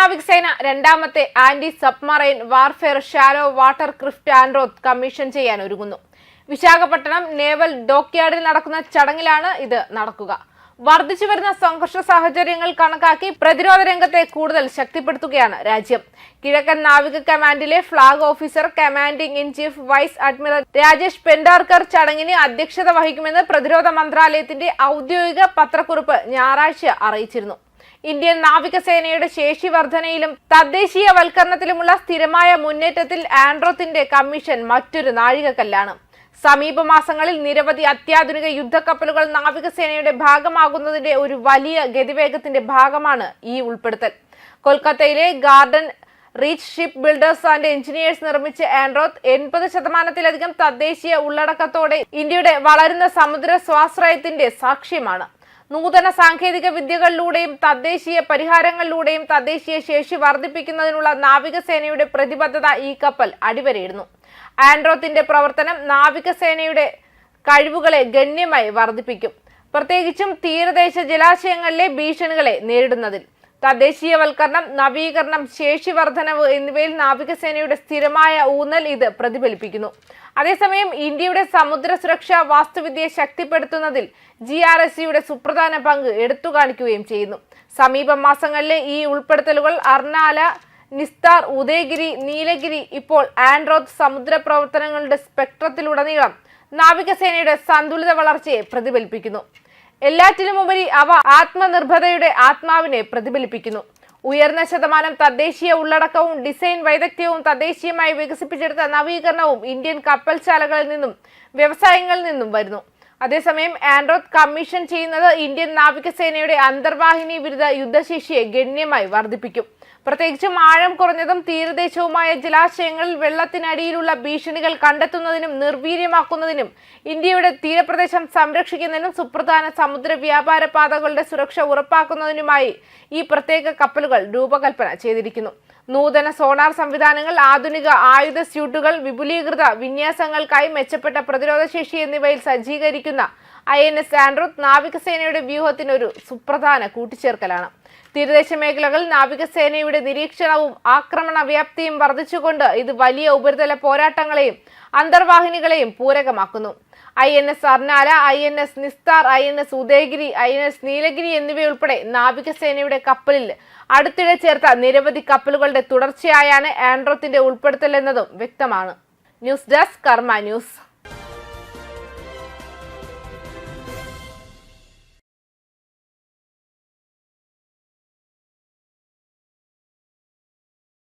നാവികസേന രണ്ടാമത്തെ anti submarine warfare shallow water craft Androth commission ചെയ്യാൻ ഒരുങ്ങുന്നു. വിശാഖപട്ടണം നേവൽ ഡോക്യാർഡിൽ നടക്കുന്ന ചടങ്ങിലാണ് ഇത് നടക്കുക. വർദ്ധിച്ചു വരുന്ന സംഘർഷ സാഹചര്യങ്ങൾ കണക്കാക്കി പ്രതിരോധ രംഗത്തെ കൂടുതൽ ശക്തിപ്പെടുത്തുകയാണ് രാജ്യം. കിഴക്കൻ നാവിക കമാൻഡിലെ flag officer commanding in chief vice admiral Rajesh Pendarkar ചടങ്ങിന് അധ്യക്ഷത വഹിക്കുമെന്ന് പ്രതിരോധ മന്ത്രാലയത്തിന്റെ ഔദ്യോഗിക പത്രക്കുറിപ്പ് ഞായറാഴ്ച അറിയിച്ചിരുന്നു. ഇന്ത്യൻ നാവികസേനയുടെ ശേഷി വർധനയിലും തദ്ദേശീയവൽക്കരണത്തിലുമുള്ള സ്ഥിരമായ മുന്നേറ്റത്തിൽ ആൻഡ്രോത്തിന്റെ കമ്മീഷൻ മറ്റൊരു നാഴികക്കല്ലാണ്. സമീപ മാസങ്ങളിൽ നിരവധി അത്യാധുനിക യുദ്ധക്കപ്പലുകൾ നാവികസേനയുടെ ഭാഗമാകുന്നതിന്റെ ഒരു വലിയ ഗതിവേഗത്തിന്റെ ഭാഗമാണ് ഈ ഉൾപ്പെടുത്തൽ. കൊൽക്കത്തയിലെ Garden Reach Shipbuilders and Engineers നിർമ്മിച്ച ആൻഡ്രോത്ത് എൺപത് ശതമാനത്തിലധികം തദ്ദേശീയ ഉള്ളടക്കത്തോടെ ഇന്ത്യയുടെ വളരുന്ന സമുദ്ര സ്വാശ്രയത്തിന്റെ സാക്ഷ്യമാണ്. നൂതന സാങ്കേതിക വിദ്യകളിലൂടെയും തദ്ദേശീയ പരിഹാരങ്ങളിലൂടെയും തദ്ദേശീയ ശേഷി വർദ്ധിപ്പിക്കുന്നതിനുള്ള നാവികസേനയുടെ പ്രതിബദ്ധത ഈ കപ്പൽ അടിവരയിടുന്നു. ആൻഡ്രോത്തിന്റെ പ്രവർത്തനം നാവികസേനയുടെ കഴിവുകളെ ഗണ്യമായി വർദ്ധിപ്പിക്കും. പ്രത്യേകിച്ചും തീരദേശ ജലാശയങ്ങളിലെ ഭീഷണികളെ നേരിടുന്നതിൽ. തദ്ദേശീയവൽക്കരണം നവീകരണം ശേഷി വർധനവ് എന്നിവയിൽ നാവികസേനയുടെ സ്ഥിരമായ ഊന്നൽ ഇത് പ്രതിഫലിപ്പിക്കുന്നു. അതേസമയം ഇന്ത്യയുടെ സമുദ്ര സുരക്ഷാ വാസ്തുവിദ്യയെ ശക്തിപ്പെടുത്തുന്നതിൽ ജി ആർ എസ് സിയുടെ സുപ്രധാന പങ്ക് എടുത്തു കാണിക്കുകയും ചെയ്യുന്നു. സമീപ മാസങ്ങളിലെ ഈ ഉൾപ്പെടുത്തലുകൾ അർണാല നിസ്താർ ഉദയഗിരി നീലഗിരി ഇപ്പോൾ ആൻഡ്രോത്ത് സമുദ്ര പ്രവർത്തനങ്ങളുടെ സ്പെക്ട്രത്തിലുടനീളം നാവികസേനയുടെ സന്തുലിത വളർച്ചയെ പ്രതിഫലിപ്പിക്കുന്നു. എല്ലാറ്റിനുമുപരി അവ ആത്മനിർഭരതയുടെ ആത്മാവിനെ പ്രതിഫലിപ്പിക്കുന്നു. ഉയർന്ന ശതമാനം തദ്ദേശീയ ഉള്ളടക്കവും ഡിസൈൻ വൈദഗ്ധ്യവും തദ്ദേശീയമായി വികസിപ്പിച്ചെടുത്ത നവീകരണവും ഇന്ത്യൻ കപ്പൽശാലകളിൽ നിന്നും വ്യവസായങ്ങളിൽ നിന്നും വരുന്നു. അതേസമയം ആൻഡ്രോത്ത് കമ്മീഷൻ ചെയ്യുന്നത് ഇന്ത്യൻ നാവികസേനയുടെ അന്തർവാഹിനി വിരുദ്ധ യുദ്ധശേഷിയെ ഗണ്യമായി വർദ്ധിപ്പിക്കും. പ്രത്യേകിച്ചും ആഴം കുറഞ്ഞതും തീരദേശവുമായ ജലാശയങ്ങളിൽ വെള്ളത്തിനടിയിലുള്ള ഭീഷണികൾ കണ്ടെത്തുന്നതിനും നിർവീര്യമാക്കുന്നതിനും ഇന്ത്യയുടെ തീരപ്രദേശം സംരക്ഷിക്കുന്നതിനും സുപ്രധാന സമുദ്ര വ്യാപാര പാതകളുടെ സുരക്ഷ ഉറപ്പാക്കുന്നതിനുമായി ഈ പ്രത്യേക കപ്പലുകൾ രൂപകൽപ്പന ചെയ്തിരിക്കുന്നു. നൂതന സോണാർ സംവിധാനങ്ങൾ ആധുനിക ആയുധ സ്യൂട്ടുകൾ വിപുലീകൃത വിന്യാസങ്ങൾക്കായി മെച്ചപ്പെട്ട പ്രതിരോധ ശേഷി എന്നിവയിൽ സജ്ജീകരിക്കുന്ന ഐ എൻ എസ് ആൻഡ്രൂത്ത് നാവികസേനയുടെ വ്യൂഹത്തിനൊരു സുപ്രധാന കൂട്ടിച്ചേർക്കലാണ്. തീരദേശ മേഖലകളിൽ നാവികസേനയുടെ നിരീക്ഷണവും ആക്രമണ വ്യാപ്തിയും വർദ്ധിച്ചുകൊണ്ട് ഇത് വലിയ ഉപരിതല പോരാട്ടങ്ങളെയും അന്തർവാഹിനികളെയും പൂരകമാക്കുന്നു. I N S Arnala I N S Nistar I N S Udaygiri I N S Nilgiri എന്നിവയുൾപ്പെടെ നാവികസേനയുടെ കപ്പലിൽ അടുത്തിടെ ചേർത്ത നിരവധി കപ്പലുകളുടെ തുടർച്ചയായാണ് ആൻഡ്രോത്തിന്റെ ഉൾപ്പെടുത്തൽ എന്നതും വ്യക്തമാണ്. News desk Karma News.